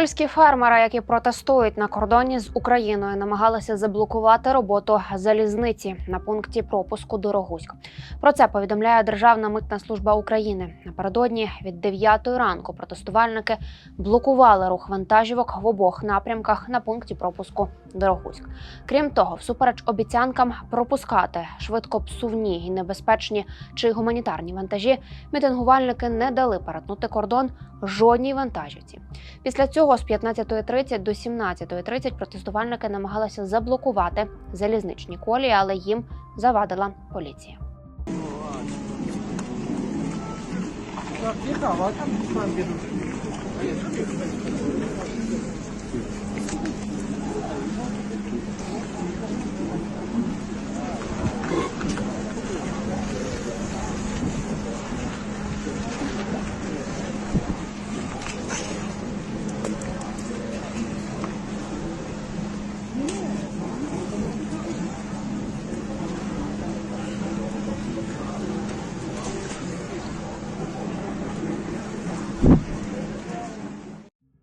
Польські фермери, які протестують на кордоні з Україною, намагалися заблокувати роботу залізниці на пункті пропуску Дорогуськ. Про це повідомляє Державна митна служба України. Напередодні від 9 ранку протестувальники блокували рух вантажівок в обох напрямках на пункті пропуску Дорогуськ. Крім того, всупереч обіцянкам пропускати швидкопсувні і небезпечні чи гуманітарні вантажі, мітингувальники не дали перетнути кордон жодній вантажівці. Після цього з 15.30 до 17.30 протестувальники намагалися заблокувати залізничні колії, але їм завадила поліція. Так,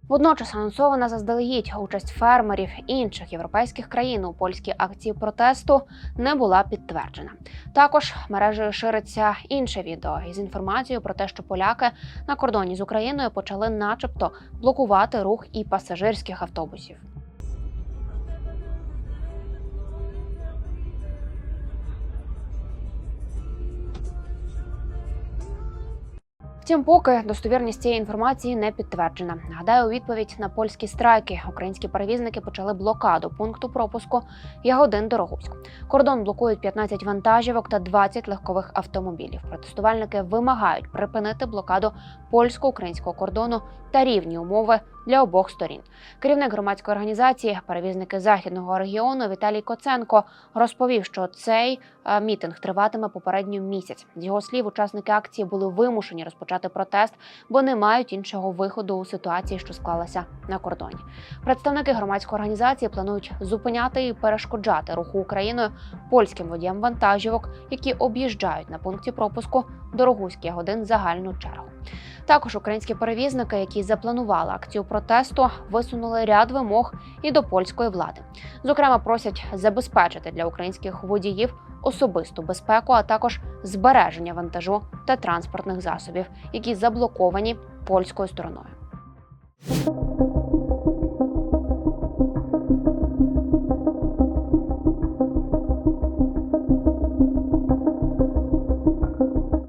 Водночас анонсована заздалегідь участь фермерів інших європейських країн у польській акції протесту не була підтверджена. Також мережею шириться інше відео із інформацією про те, що поляки на кордоні з Україною почали, начебто, блокувати рух і пасажирських автобусів. Втім, поки достовірність цієї інформації не підтверджена. Нагадаю, у відповідь на польські страйки українські перевізники почали блокаду пункту пропуску Ягодин Дорогуськ. Кордон блокують 15 вантажівок та 20 легкових автомобілів. Протестувальники вимагають припинити блокаду польсько-українського кордону та рівні умови для обох сторін. Керівник громадської організації перевізники західного регіону Віталій Коценко розповів, що цей е, мітинг триватиме попередньо місяць. З його слів, учасники акції були вимушені розпочати протест, бо не мають іншого виходу у ситуації, що склалася на кордоні. Представники громадської організації планують зупиняти і перешкоджати руху Україною польським водіям вантажівок, які об'їжджають на пункті пропуску Дорогуський годин загальну чергу. Також українські перевізники, які запланували акцію протесту, висунули ряд вимог і до польської влади. Зокрема, просять забезпечити для українських водіїв особисту безпеку, а також збереження вантажу та транспортних засобів, які заблоковані польською стороною.